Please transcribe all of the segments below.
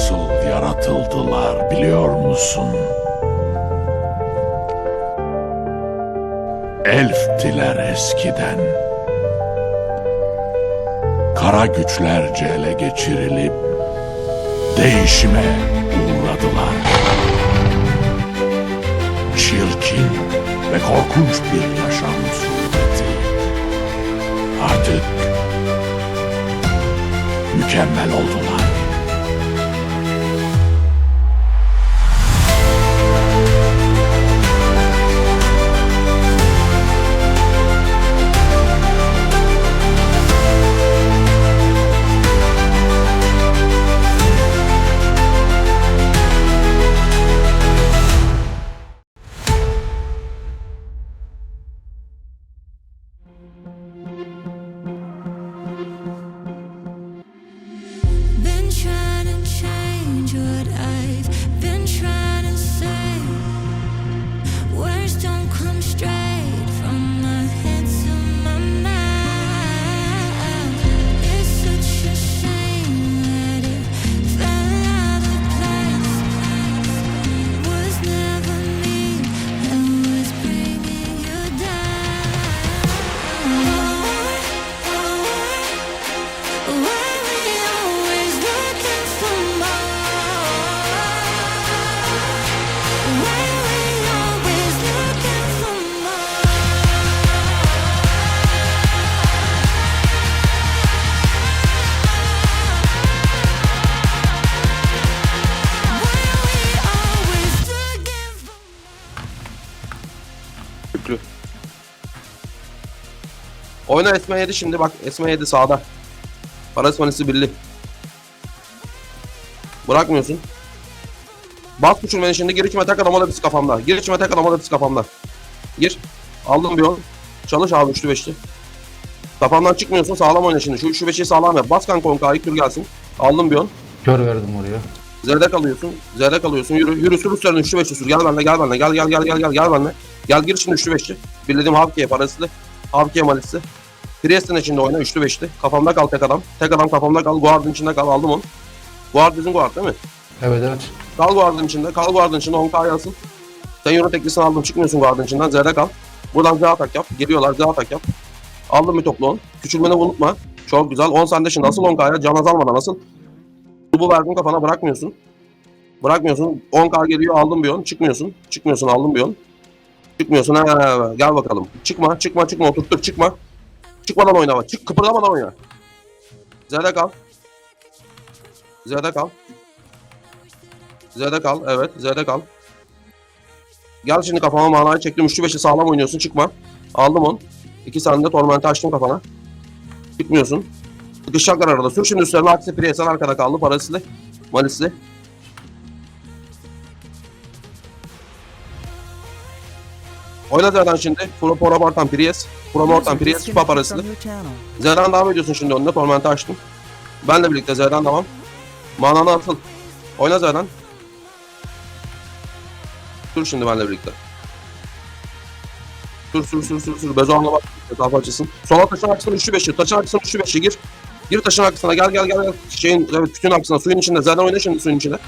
nasıl yaratıldılar biliyor musun? Elftiler eskiden. Kara güçlerce ele geçirilip değişime uğradılar. Çirkin ve korkunç bir yaşam sureti. Artık mükemmel oldular. Oyna Esme 7 şimdi bak Esme 7 sağda. Paras manisi birli. Bırakmıyorsun. Bas küçülmeni şimdi gir içime tek adama da pis kafamda. Gir içime tek adama da pis kafamda. Gir. Aldım bir on. Çalış abi üçlü beşli. Kafamdan çıkmıyorsun sağlam oyna şimdi. Şu üçlü beşi sağlam yap. Bas kanka 10 kür gelsin. Aldım bir on. Kör verdim oraya. Zerde kalıyorsun. Zerde kalıyorsun. Yürü yürü sür üstlerine üçlü beşli sür. Gel benimle gel benimle. Gel gel gel gel gel gel benimle. Gel gir şimdi üçlü beşli. Bildiğim Havkiye paraslı. Havkiye malisi. Priest'in içinde oyna üçlü beşli. Kafamda kal tek adam. Tek adam kafamda kal. Guard'ın içinde kal. Aldım onu. Guard bizim guard değil mi? Evet evet. Kal Guard'ın içinde. Kal Guard'ın içinde 10k yazsın. Sen euro teklisini aldım. Çıkmıyorsun Guard'ın içinden. Zerde kal. Buradan Z atak yap. Geliyorlar Z atak yap. Aldım bir toplu 10. Küçülmeni unutma. Çok güzel. 10 sende şimdi. Nasıl 10k'ya? Can azalmadan nasıl? Bu verdim kafana bırakmıyorsun. Bırakmıyorsun. 10k geliyor aldım bir 10. Çıkmıyorsun. Çıkmıyorsun aldım bir 10. Çıkmıyorsun. Ha. Gel bakalım. Çıkma çıkma çıkma oturttur çıkma. Çıkmadan oyna bak. Çık kıpırdamadan oyna. Z'de kal. Z'de kal. Z'de kal. Evet Z'de kal. Gel şimdi kafama manayı çektim. Üçlü beşi sağlam oynuyorsun. Çıkma. Aldım on. İki saniye tormenti açtım kafana. Çıkmıyorsun. Sıkışacaklar arada. Sür şimdi üstlerine aksi Priyesan arkada kaldı. Paraslı. Malisli. Oyna Zerdan şimdi. Pro Pro Bartan Priyes. Pro Mortan Priyes. Şifa paraslı. Zerdan devam ediyorsun şimdi önüne. Tormenti açtım. Benle birlikte Zerdan devam. Mananı atıl. Oyna Zerdan. Dur şimdi benle birlikte. Sür sür sür sür sür. Bezoğan'la bak. Etrafı açılsın. Sola taşın arkasına üçlü beşi. Taşın arkasına üçlü beşi gir. Gir taşın arkasına gel gel gel. gel. Şeyin evet kütüğün arkasına suyun içinde. Zaten oyna şimdi suyun içinde.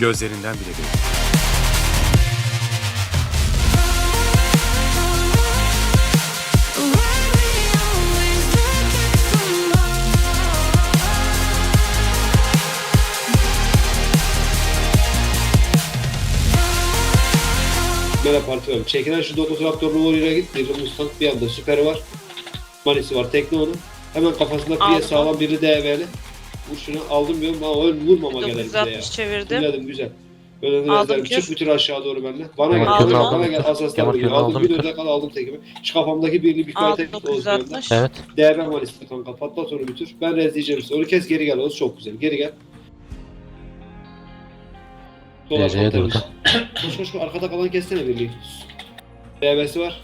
Gözlerinden bile more? Merhaba partiyorum. Çekilen şu 9 Raptor'un oraya git. Bir Mustang bir anda süper var. Manisi var. Tekne onun. Hemen kafasında Aldım. sağlam biri DV'li. Vur şunu aldım diyorum ama öyle vurmama gelir bize ya. 960 çevirdim. Fulledim güzel. Böyle Aldım de kür. çık bütün aşağı doğru benimle. Bana gel. Aldım. Bana, bana gel. Asaslar Kemal gel. Aldım. aldım Bir önde kal aldım tekimi. Şu kafamdaki birini bir kere Aldım tek Oğuz bir önde. 960. Evet. DV Manisi kanka. Patlat onu bitir. Ben rezleyeceğim size. Onu kes geri gel. Oğuz çok güzel. Geri gel. Sol temiz. durdu. Koş koş koş. Arkada kalan kessene birliği. DV'si var.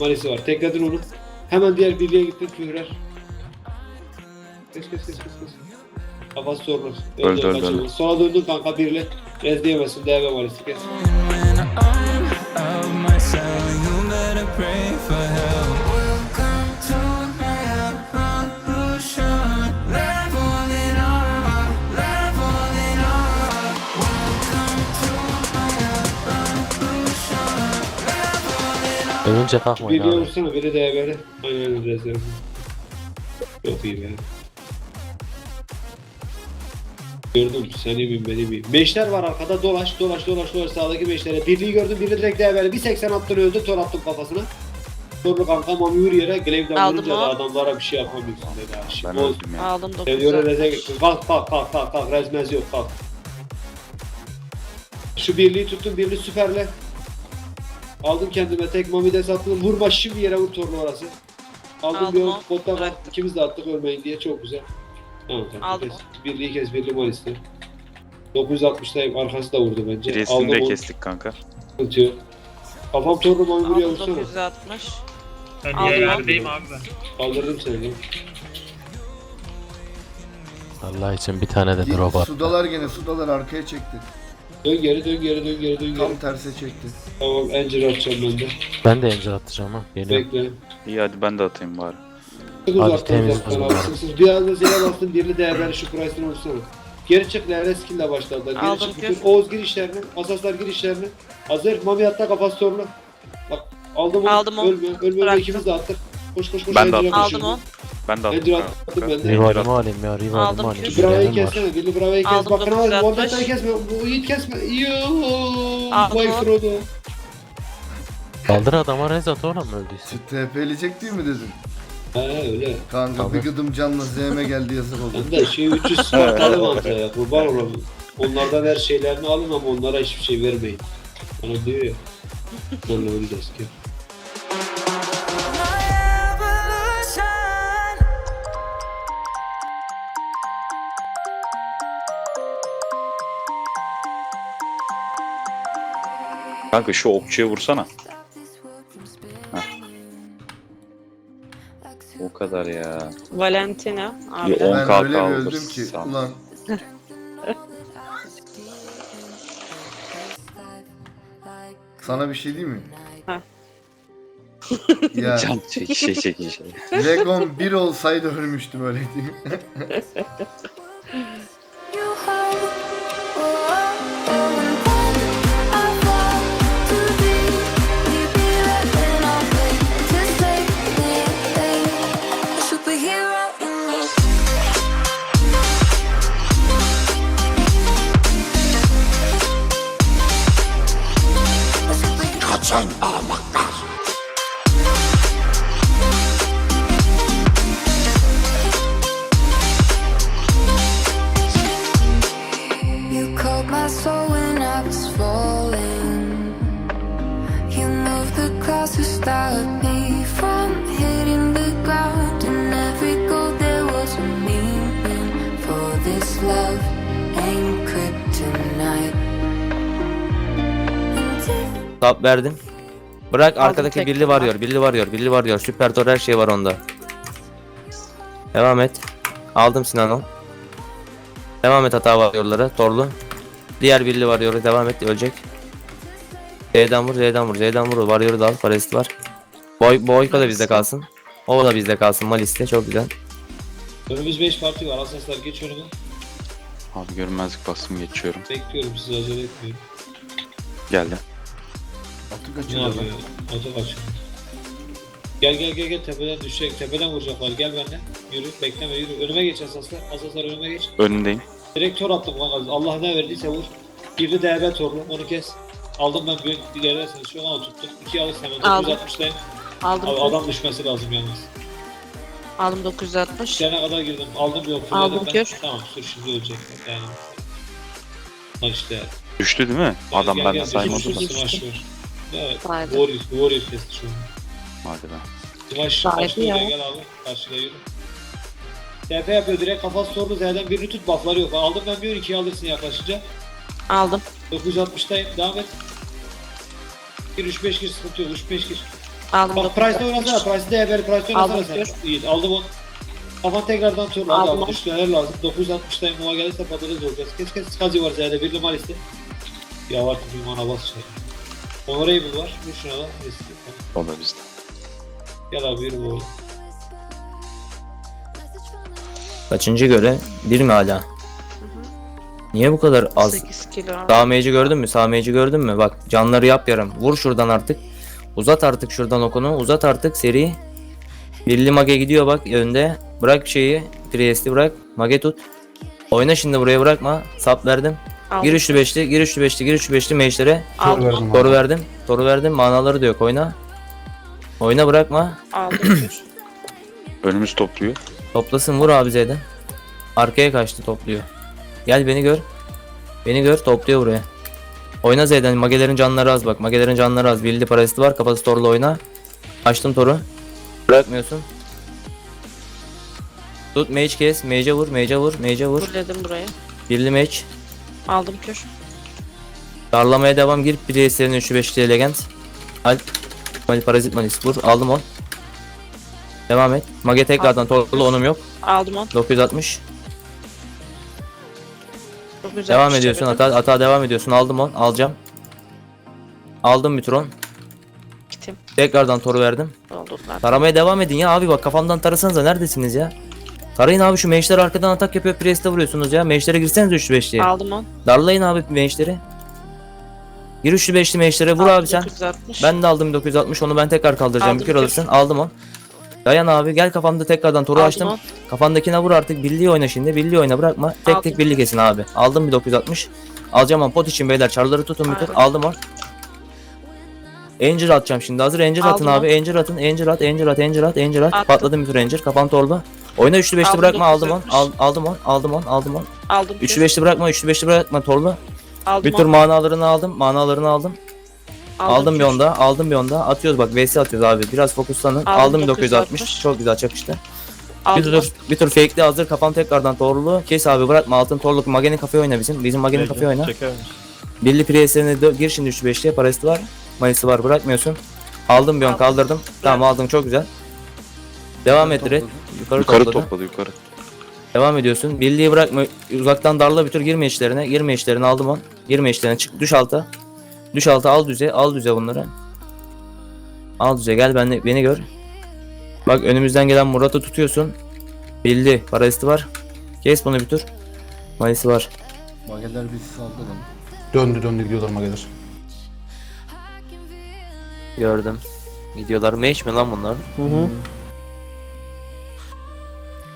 Manisi var. Tekledin onu. Hemen diğer birliğe gittin kührer. Kes kes kes kes kes. Kafası sorulur. Öldü, öldü, öldü. Sola döndün kanka birle. Rez diyemezsin. DB valisi kes. Ölünce kalkmayın Birliğe abi. vursana. Biri DB'li. Aynen öyle. Çok iyi be. Gördüm seni miyim beni miyim. Beşler var arkada dolaş dolaş dolaş dolaş sağdaki beşlere. Birliği gördüm biri direkt DB'li. Bir 80 attın öldü tor attım kafasına. Sonra kanka mami yürü yere Glaive'den Aldım vurunca da o. adamlara bir şey yapamıyorsun dedi ha. Ben Şimdi o öldüm ya. Aldım yöre reze 960. gittin. Kalk kalk kalk kalk kalk. Rezmez yok kalk. Şu birliği tuttum birliği süperle. Aldım kendime tek mamide sattım. Vurma şimdi yere vur torlu orası. Aldım Aldım bir o. botta. Bıraktım. İkimiz de attık ölmeyin diye çok güzel. Tamam tamam. Aldım kes. Birliği kes birliği malisti. 960'dayım arkası da vurdu bence. Birisini Aldım de onu, kestik kanka. sıkıntı yok. Kafam torlu mami vuruyor Aldım vursana. 960. Ben Aldım yerdeyim abi ben. Kaldırdım seni. Allah için bir tane de drop at. Sudalar gene sudalar arkaya çekti. Dön geri dön geri dön geri dön geri. Tam terse çekti. Tamam Angel atacağım ben de. Ben de encir atacağım ha. Geliyorum. Bekle. İyi hadi ben de atayım bari. Hadi uzaktan temiz uzaktan abi. Sık. Bir anda zile bastın birini değerleri şu Price'den olsana. Geri çık Levre skill'le başladılar. Geri Aldım çık bütün Oğuz gir işlerini. Asaslar gir işlerini. Hazır. Mami hatta kafası sorunu. Bak aldım onu. Aldım onu. Ölme. Ölme. ölme. Bıraktım. İkimiz de attık. Koş koş koş. Ben de Angel'a Aldım koşuyorum. o. Ben de attım Angel kanka. attım ben de. Rivalimi alayım ya. Rivalimi Aldım alayım. Bir Bravo'yu var. kessene. Billy Bravo'yu kes. Aldım Bakın ama 960. Muhammed'den kesme. Bu Yiğit kesme. Yoo. Aldım Vay o. Frodo. Kaldır adama rez at oğlum öldüyse. TP'leyecek değil mi dedin? He öyle. Kanka Tabii. bir gıdım canla ZM geldi yazık oldu. Ben de şey 300 Spartalı mantığı ya. Kurban olalım. Onlardan her şeylerini alın ama onlara hiçbir şey vermeyin. Bana diyor ya. Onunla öleceğiz ki. Revolution. Kanka şu okçuya vursana. O kadar ya. Valentina abi. on- Ben kalk öyle bir öldüm ki ulan. Sana bir şey diyeyim mi? Ha. ya Can çek şey çekişe. Legon 1 olsaydı ölmüştüm öyle diyeyim. Tap verdim. Bırak Aldım arkadaki tek. birli varıyor, birli varıyor, birli varıyor. Süper tor her şey var onda. Devam et. Aldım Sinan'ı. Devam et hata varıyorlara. Torlu. Diğer birli varıyor. Devam et. Ölecek. Z'den vur, Z'den vur, Z'den vur. Varıyoru da al. Parası var. Boy, Boyko da bizde kalsın. O da bizde kalsın. Malis'te. Çok güzel. Önümüz 5 parti var. Asaslar geç önüme. Abi görünmezlik bastım geçiyorum. Bekliyorum sizi acele etmeyin. Geldi. Atı Ne kaçırdı lan. yapıyor? Gel gel gel gel tepeden düşecek. Tepeden vuracaklar. Gel benden. Yürü bekleme yürü. Önüme geç asaslar. Asaslar önüme geç. Önündeyim. Direkt tor attım kanka. Allah ne verdiyse vur. Birini DB torlu. Onu kes. Aldım ben bir ilerlerseniz şu an tuttum. İki alırsa hemen Aldım. 960'dayım. Aldım Abi adam düşmesi lazım yalnız. Aldım 960. Sene kadar girdim. Aldım yok. Aldım fırladım ben. kür. Tamam sür şimdi ölecekler. Yani. Lan işte. Düştü değil mi? Adam benden saymadı da. Smash var. Evet. Saydı. Warrior, Warrior kesti şu an. Hadi be. Saydı karşıda ya. gel abi. Karşıda yürü. TP yapıyor direkt kafası sordu Z'den birini tut buffları yok. Aldım ben bir 2 alırsın yaklaşınca. Aldım. 960'dayım devam et. Gir 3-5 gir sıkıntı yok 3-5 gir. Aldım Bak Price'da 960. oynasana. Price'da evvel Price'da Aldım, oynasana dur. sen. İyi aldım onu. Kafan tekrardan turla Aldım aldım. onu. Düşmeler lazım. 960'dayım Muğa gelirse patates olacağız. Kes kes skazi var Z'de. Bir numara iste. Ya var bir mana bas şey. Honorable var. Bir şuna da iste. O da bizde. Gel abi yürü bu oyun. Kaçıncı göre? Bir mi hala? Niye bu kadar az? 8 kilo. Sağ mage'i gördün mü? Sağ mage'i gördün mü? Bak canları yap yarım. Vur şuradan artık. Uzat artık şuradan okunu. Uzat artık seri. Birli mage gidiyor bak önde. Bırak şeyi. Priest'i bırak. Mage tut. Oyna şimdi buraya bırakma. Sap verdim. Aldım. Gir üçlü beşli, gir üçlü beşli, gir üçlü beşli meşlere. Aldım. Toru verdim. Toru verdim. Manaları da yok. Oyna. Oyna bırakma. Aldım. Önümüz topluyor. Toplasın vur abi Z'den. Arkaya kaçtı topluyor. Gel beni gör. Beni gör topluyor buraya. Oyna Z'den magelerin canları az bak. Magelerin canları az. Bildi parası var. Kafası torlu oyna. Açtım toru. Bırakmıyorsun. Tut mage kes. Mage'e vur. Mage'e vur. Mage'e vur. Fulledim burayı. Birli mage. Aldım kür. Darlamaya devam. Gir. Priestlerin 3'ü 5'li legend. Alp. Mali parazit malis. Vur. Aldım on. Devam et. Mage tekrardan torlu onum yok. Aldım 10. 960. 960 Devam ediyorsun hata, hata devam ediyorsun. Aldım on. Alacağım. Aldım bir tron. Gittim. Tekrardan toru verdim. Oldular. Taramaya devam edin ya abi bak kafamdan tarasanıza neredesiniz ya? Tarayın abi şu meşler arkadan atak yapıyor Priest'e vuruyorsunuz ya. Meşlere girseniz 3 5'liye. Aldım 10. Darlayın abi meşleri. Gir 3'lü 5'li meşlere vur abi sen. 960. Ben de aldım 960 onu ben tekrar kaldıracağım. Aldım bir kere alırsın. Aldım on. Dayan abi gel kafamda tekrardan toru Aldım açtım. on. Kafandakine vur artık birliği oyna şimdi. Birliği oyna bırakma. Tek Aldım. tek birliği kesin abi. Aldım bir 960. Alacağım on pot için beyler. Çarları tutun bir tur. Aldım. Aldım on. Angel atacağım şimdi. Hazır Angel atın Aldım abi. Angel atın. Angel at. Angel at. Angel at. Angel at. Attım. Patladım bir tur Angel. Kafam torlu. Oyna üçlü beşli Aldım bırakma. Aldım on. 960. Al, aldım on. Aldım on. Aldım on. Aldım Üçlü kür. beşli bırakma. Üçlü beşli bırakma. Torlu. Aldım Bir tur 10. manalarını aldım. Manalarını aldım. Aldım bir kür. onda. Aldım bir onda. Atıyoruz bak. VS atıyoruz abi. Biraz fokuslanın. Aldım Aldım bir 960. 960. Çok güzel çakıştı. Bir Aldım tur, bir tur fake'li hazır kafam tekrardan torlu. Kes abi bırakma altın torluk Mage'nin kafaya oyna bizim. Bizim Mage'nin kafaya oyna. Birli Priest'lerine dö- gir şimdi 3 5'liye parası var. Mayısı var bırakmıyorsun. Aldım bir on Aldım. kaldırdım. Tamam aldın çok güzel. Devam et direkt. Yukarı, Yukarı topladı. topladı yukarı. Devam ediyorsun. Birliği bırakma. Uzaktan darla bir tur girme içlerine. Girme içlerine aldım on. Girme içlerine çık. Düş alta. Düş alta al düze. Al düze bunları. Al düze gel ben, beni gör. Bak önümüzden gelen Murat'ı tutuyorsun. Bildi. Parasisti var. Kes bunu bir tur. Mayısı var. Mageler bizi saldı lan. Döndü döndü gidiyorlar mageler. Gördüm. Gidiyorlar. Mage mi lan bunlar?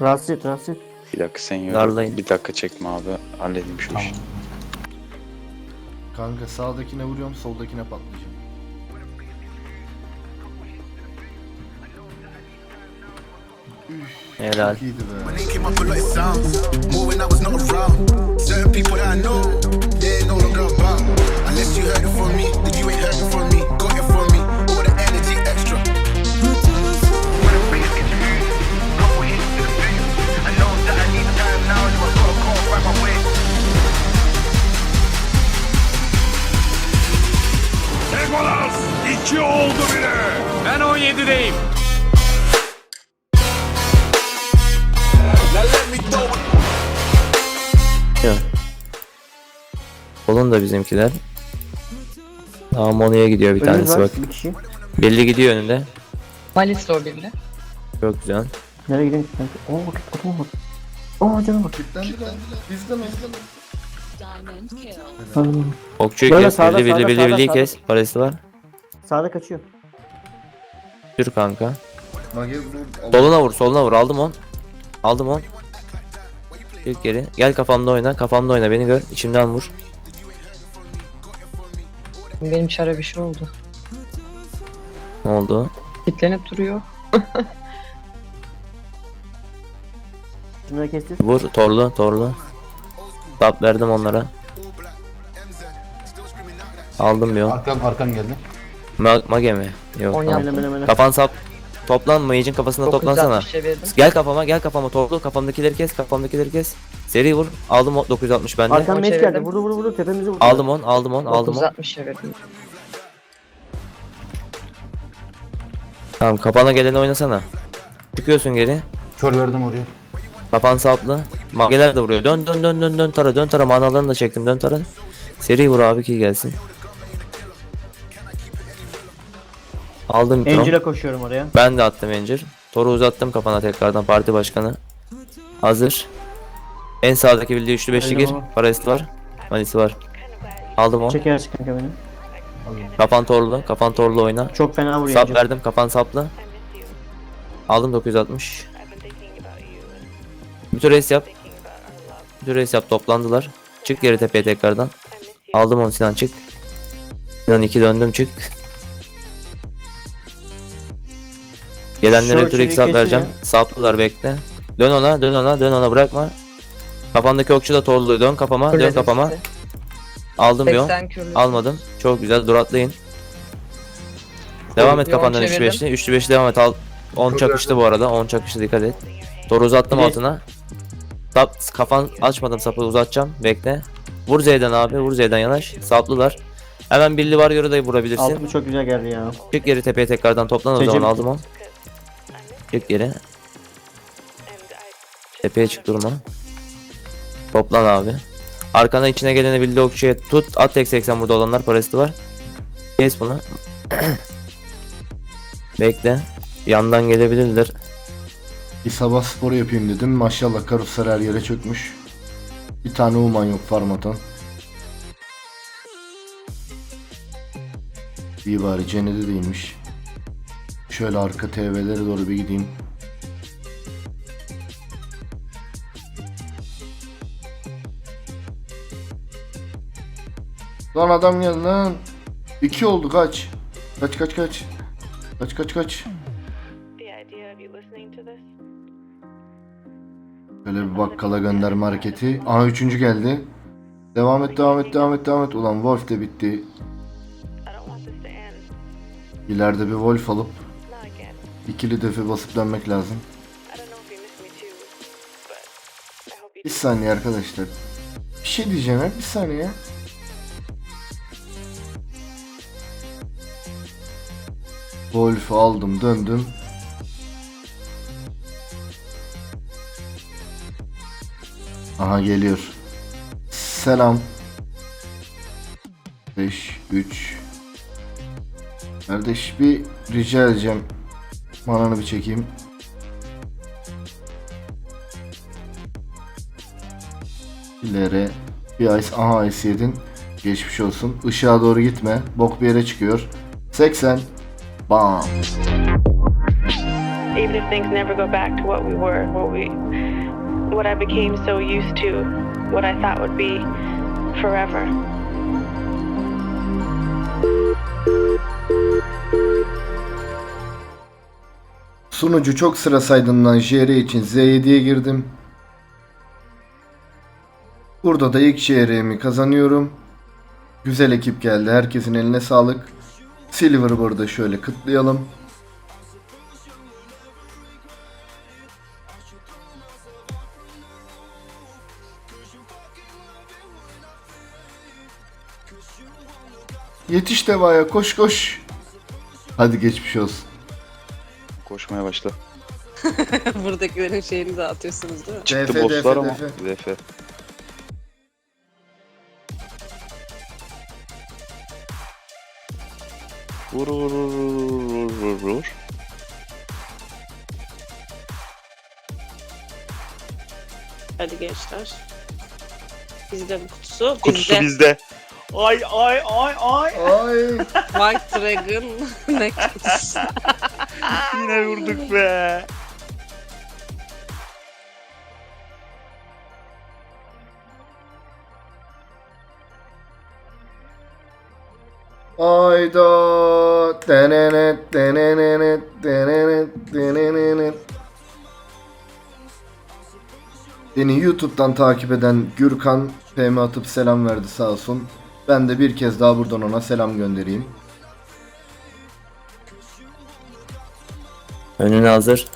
Rahatsız et rahatsız et. Bir dakika sen yürü. Darlayın. Bir dakika çekme abi. Halledeyim şu işi. Kanka sağdakine vuruyorum soldakine patlayacağım. Helal. İyiydi be. They came up a lot of sounds. More when I was not around. Certain people that I know, Ben 17'deyim. Olun da bizimkiler. Tamam Mono'ya gidiyor bir tanesi bak. Belli gidiyor önünde. Malis o birli. Çok güzel. Nereye gidelim? Oo bak adama bak. Oo canım bak. Kitlendiler. Bizden bizden. Okçuyu kes. birli sağda, birli sağda. kes. Parası var. Sağda kaçıyor. Sür kanka. Mage vur. Soluna vur soluna vur. Aldım on. Aldım on. İlk geri. Gel kafamda oyna. Kafamda oyna. Beni gör. İçimden vur. Benim çara bir şey oldu. Ne oldu? Kitlenip duruyor. Şunları kestir. Vur. Torlu. Torlu. Tap verdim onlara. Aldım bir on. Arkan arkan geldi. Ma mage mi? Yok tamam. Mele mele. Kafan sap. Toplan mage'in kafasına toplansana. çevirdim. Gel kafama gel kafama torlu kafamdakileri kes kafamdakileri kes. Seri vur. Aldım o 960 bende. Arkan meç geldi. çevirdim. Vurdu vurdu vurdu. Tepemizi vurdu. Aldım on aldım on aldım on. 960 çevirdim. Tamam kafana geleni oynasana. Çıkıyorsun geri. Kör verdim oraya. Kafan saplı. Mageler de vuruyor. Dön dön dön dön dön tara dön tara manalarını da çektim dön tara. Seri vur abi ki gelsin. Aldım mikro. Angel'e koşuyorum oraya. Ben de attım Encir. Toru uzattım kafana tekrardan parti başkanı. Hazır. En sağdaki bildiği üçlü beşli gir. mi? Parası var. Manisi var. Aldım o. Çekersin kanka beni. Kafan torlu. Kafan torlu oyna. Çok fena vuruyor Sap Angel. verdim. Kafan saplı. Aldım 960. Bir tur race yap. Bir tur race yap. Toplandılar. Çık geri tepeye tekrardan. Aldım onu Sinan çık. Sinan 2 döndüm çık. Gelenlere içeri x vereceğim. Saplılar bekle. Dön ona, dön ona, dön ona bırakma. Kafandaki okçu da torlu. Dön kafama, dön kafama. Aldım bir on. 80 kürlü. Almadım. Çok güzel. Dur atlayın. Devam et Yoğun kafandan üçlü çevirdim. beşli. Üçlü beşli devam et. Al. 10 çakıştı bu arada. 10 çakıştı dikkat et. Doğru uzattım Bir altına. Sap, kafan açmadım sapı uzatacağım. Bekle. Vur Z'den abi. Vur Z'den yanaş. Saplılar. Hemen birli var yoru da vurabilirsin. Altı çok güzel geldi ya. Çık geri tepeye tekrardan toplan o Recep- zaman aldım onu. Çık geri. Tepeye çık durma. Toplan abi. Arkana içine geleni bildi okçuya tut. At tek 80 burada olanlar parası var. Kes bunu. Bekle. Yandan gelebilirler. Bir sabah spor yapayım dedim. Maşallah karuslar her yere çökmüş. Bir tane uman yok farm atan. İyi bari Cenede değilmiş. Şöyle arka TV'lere doğru bir gideyim. Lan adam geldi lan. İki oldu kaç. Kaç kaç kaç. Kaç kaç kaç. Böyle bir bakkala gönderme hareketi. Aha üçüncü geldi. Devam et devam et devam et devam et. Ulan Wolf de bitti. İleride bir Wolf alıp ikili defe basıp dönmek lazım. Bir saniye arkadaşlar. Bir şey diyeceğim ya bir saniye. Wolf aldım döndüm. Aha geliyor. Selam. 5 3 Kardeş bir rica edeceğim. Mananı bir çekeyim. İleri bir ice aha ice yedin. Geçmiş olsun. Işığa doğru gitme. Bok bir yere çıkıyor. 80 Bam. even if things never go back to what we were, what we, what I became so used to, what I thought would be forever. Sunucu çok sıra saydığından JR için Z7'ye girdim. Burada da ilk JR'mi kazanıyorum. Güzel ekip geldi. Herkesin eline sağlık. Silver'ı burada şöyle kıtlayalım. Yetiş devaya koş koş. Hadi geçmiş olsun. Koşmaya başla. Buradakilerin şeyini dağıtıyorsunuz değil mi? Çıktı DF, bosslar DF, ama. DF. Vur vur vur vur vur vur. Hadi gençler. Bizde bu kutusu. Kutusu bizde. bizde. Ay ay ay ay. Ay. White Dragon ne kutusu? Yine vurduk be. Ayda denenet denenet denenet denenet Beni YouTube'dan takip eden Gürkan PM atıp selam verdi sağ olsun. Ben de bir kez daha buradan ona selam göndereyim. Önüne hazır.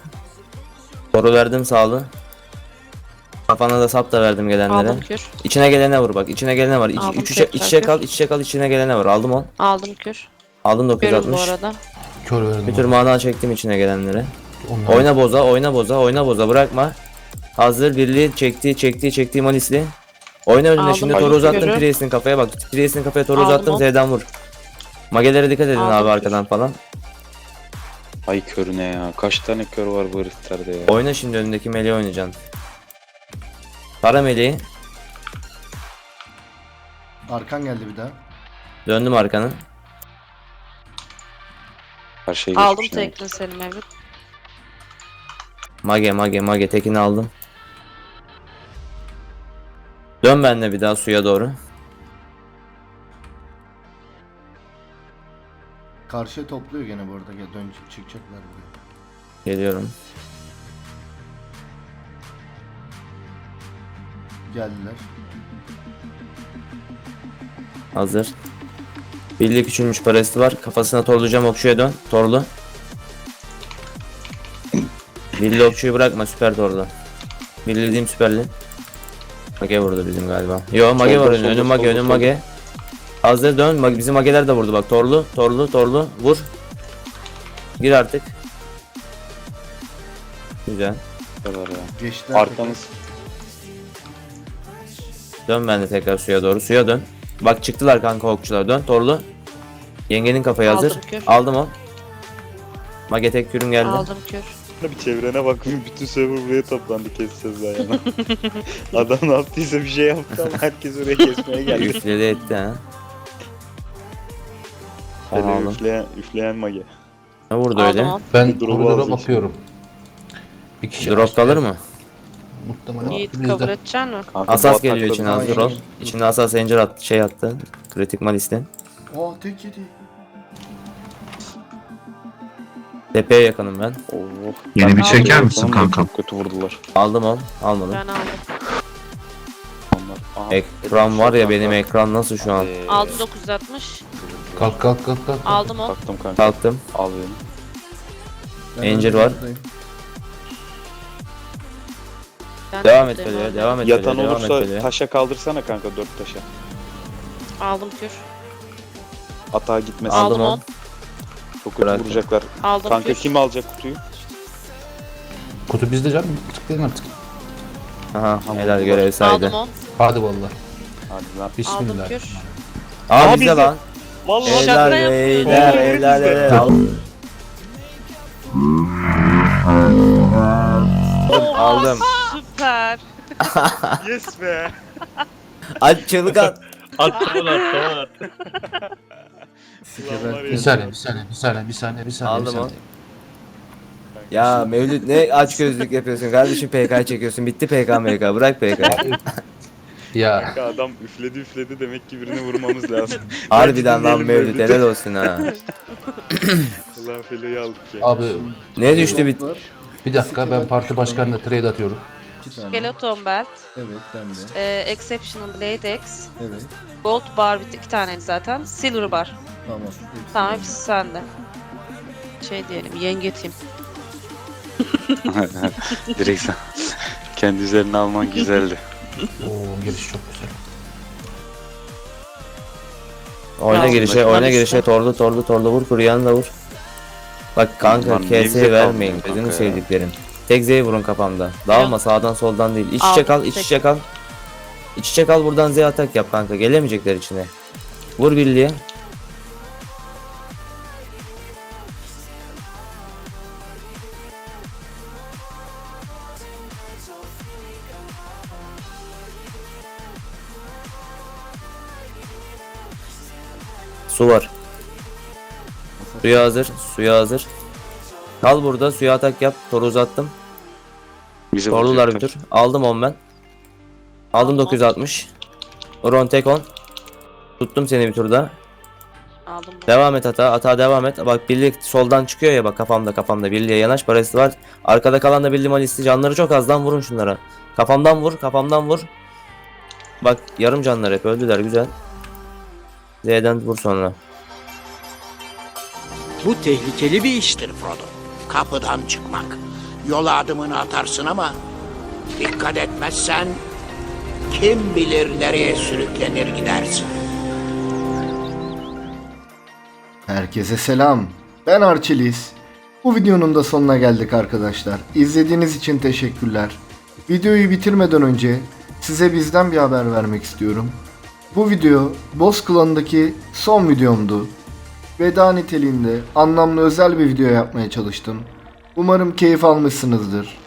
Toru verdim sağlı. Kafana da sap da verdim gelenlere. Aldım kür. İçine gelene vur bak. içine gelene var. İç, Aldım iç, içe, iç içe kür. kal, iç içe kal, içine gelene var. Aldım on. Aldım kür. Aldım Görüyoruz bu 960. arada. kör verdim. Bir tür mana çektim içine gelenlere. Onlar- Oyna boza, oyna boza, oyna boza bırakma. Hazır birliği çekti, çekti, çekti Malisli. Oyna önüne Aldım. şimdi toru uzattım görü. Priest'in kafaya bak. Priest'in kafaya toru Aldım uzattım o. Z'den vur. Magelere dikkat edin Aldım. abi arkadan falan. Ay körüne ya. Kaç tane kör var bu heriflerde ya. Oyna şimdi önündeki meleği oynayacaksın. Para meleği. Arkan geldi bir daha. Döndüm arkanı. Karşıya Aldım geçmiş demek. tekne seni Mevlüt. Mage mage mage tekini aldım. Dön benle bir daha suya doğru. Karşıya topluyor gene bu arada. Gel dönecek çıkacaklar buraya. Geliyorum. Geldiler. Hazır. Birliği küçülmüş parası var. Kafasına torlayacağım okçuya dön. Torlu. Birliği okçuyu bırakma süper torlu. Birliği dediğim süperli. Mage vurdu bizim galiba. Yo mage var önüm, solda, önüm mage solda. mage. Hazır dön. Bak bizim mageler de vurdu bak. Torlu torlu torlu. Vur. Gir artık. Güzel. Kadar ya. Geçtiler. Arkamız. Dön ben de tekrar suya doğru. Suya dön. Bak çıktılar kanka okçular. Dön torlu. Yengenin kafayı hazır. Aldım kür. Aldım o. Mage tek kürüm geldi. Aldım kür. Bir çevrene bakın bütün server buraya toplandı keseceğiz ayağına. Adam ne yaptıysa bir şey yaptı ama herkes oraya kesmeye geldi. Üfledi etti ha. Hele Aldım. üfleyen, üfleyen mage. Ne vurdu öyle? Ben Drop'u koridora bakıyorum. Bir kişi Drop kalır mı? Muhtemelen Yiğit bizde. kabul edeceksin mi? Kanka, bu Asas geliyor içine bir- hazır ol. İçinde asas zincir attı şey attı. Kritik malisten. Oh tek yedi. Tepeye yakınım ben. Oh. Yeni bir çeker misin tamam, kankam? Çok kötü vurdular. Aldım on. Almadım. Ben aldım. Onlar. Aha, Ekran var ya benim ekran nasıl şu an? Ee, Aldım 960. Kalk kalk kalk kalk. Aldım o. Kalktım kanka. Kalktım. Al beni. Ben önden var. buradayım. Ben Devam et buradayım böyle abi. devam et Yatan böyle devam et olursa böyle. taşa kaldırsana kanka dört taşa. Aldım kür. Atağa gitmesin. Aldım Aldım on. on. Çok kötü Bıraktım. vuracaklar. Aldım Kanka kür. kim alacak kutuyu? Kutu bizde canım. Tıklayın artık. Aha helal Aldım görevsaydı. on. Hadi vallahi. Hadi lan. Aldım Bismillah. kür. Aa Aa, bizde bizde. lan. Vallahi Helal Şaka beyler helal helal. Aldım. Aldım. Süper. yes be. Aç çığlık at. Attım lan tamam. Sikeber. Bir saniye bir saniye bir saniye bir saniye bir saniye. bir Aldım o. saniye. Ya Mevlüt ne aç gözlük yapıyorsun kardeşim PK çekiyorsun bitti PK MK bırak PK. Ya Kanka adam üfledi üfledi demek ki birini vurmamız lazım. Harbiden lan Mevlüt helal olsun ha. Ulan filoyu aldık ya. abi Ne düştü bit? Var. bir dakika ben parti başkanına trade atıyorum. İki tane. Skeleton belt. Evet ben de. E, Exceptional Blade X. Evet. Gold bar bir iki taneydi zaten. Silver bar. Tamam. Tamam hepsi sende. Şey diyelim yengetim. Direkt sen kendi üzerine alman güzeldi. Oo giriş çok güzel. Oyna girişe oyna girişe işte. torlu torlu torlu vur kuruyanı da vur. Bak kanka Lan bize vermeyin kalmıyor gözünü kanka ya. sevdiklerim. Tek Z vurun kafamda. Dağılma sağdan soldan değil. İç içe Aldım, kal iç tek. içe kal. İç içe kal buradan Z atak yap kanka gelemeyecekler içine. Vur birliğe. Su var. Suya hazır, suya hazır. Kal burada, suya atak yap. Toru uzattım. Bize Torlular bir tur. Aldım 10 ben. Aldım 960. Ron tek 10. Tuttum seni bir turda. Aldım. Devam et hata. Hata devam et. Bak birlik soldan çıkıyor ya bak kafamda kafamda. Birliğe yanaş parası var. Arkada kalan da birliği malisti. Canları çok azdan vurun şunlara. Kafamdan vur. Kafamdan vur. Bak yarım canlar hep öldüler güzel. Z'den vur sonra. Bu tehlikeli bir iştir Frodo. Kapıdan çıkmak. Yola adımını atarsın ama dikkat etmezsen kim bilir nereye sürüklenir gidersin. Herkese selam. Ben Arçelis. Bu videonun da sonuna geldik arkadaşlar. İzlediğiniz için teşekkürler. Videoyu bitirmeden önce size bizden bir haber vermek istiyorum. Bu video Boss Klan'daki son videomdu. Veda niteliğinde anlamlı özel bir video yapmaya çalıştım. Umarım keyif almışsınızdır.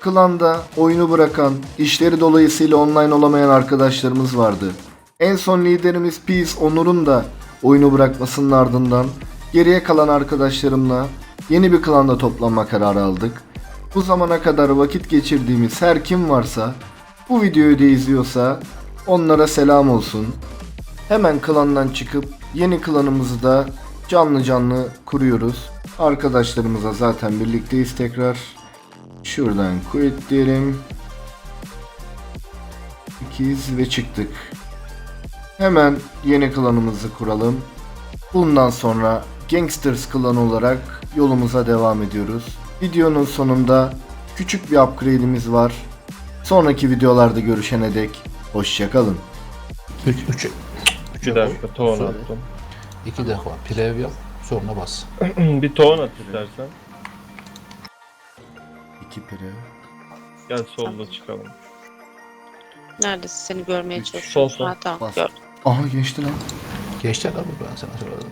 Klanda oyunu bırakan, işleri dolayısıyla online olamayan arkadaşlarımız vardı. En son liderimiz Peace Onur'un da oyunu bırakmasının ardından geriye kalan arkadaşlarımla yeni bir klanda toplanma kararı aldık. Bu zamana kadar vakit geçirdiğimiz her kim varsa bu videoyu da izliyorsa onlara selam olsun. Hemen klandan çıkıp yeni klanımızı da canlı canlı kuruyoruz. Arkadaşlarımıza zaten birlikteyiz tekrar. Şuradan quit diyelim. İkiz ve çıktık. Hemen yeni klanımızı kuralım. Bundan sonra Gangsters klanı olarak yolumuza devam ediyoruz. Videonun sonunda küçük bir upgrade'imiz var. Sonraki videolarda görüşene dek hoşçakalın. 3 3 Bir dakika tohum Söyle. attım. 2 defa pirev yap sonra bas. bir tohum at istersen. İki pire. Gel solda çıkalım. Neredesin? Seni görmeye Üç. çalışıyorum. Sol, sol. Ha, tamam Bas. gördüm. Aha geçti lan. Geçecek abi ben sana söyledim.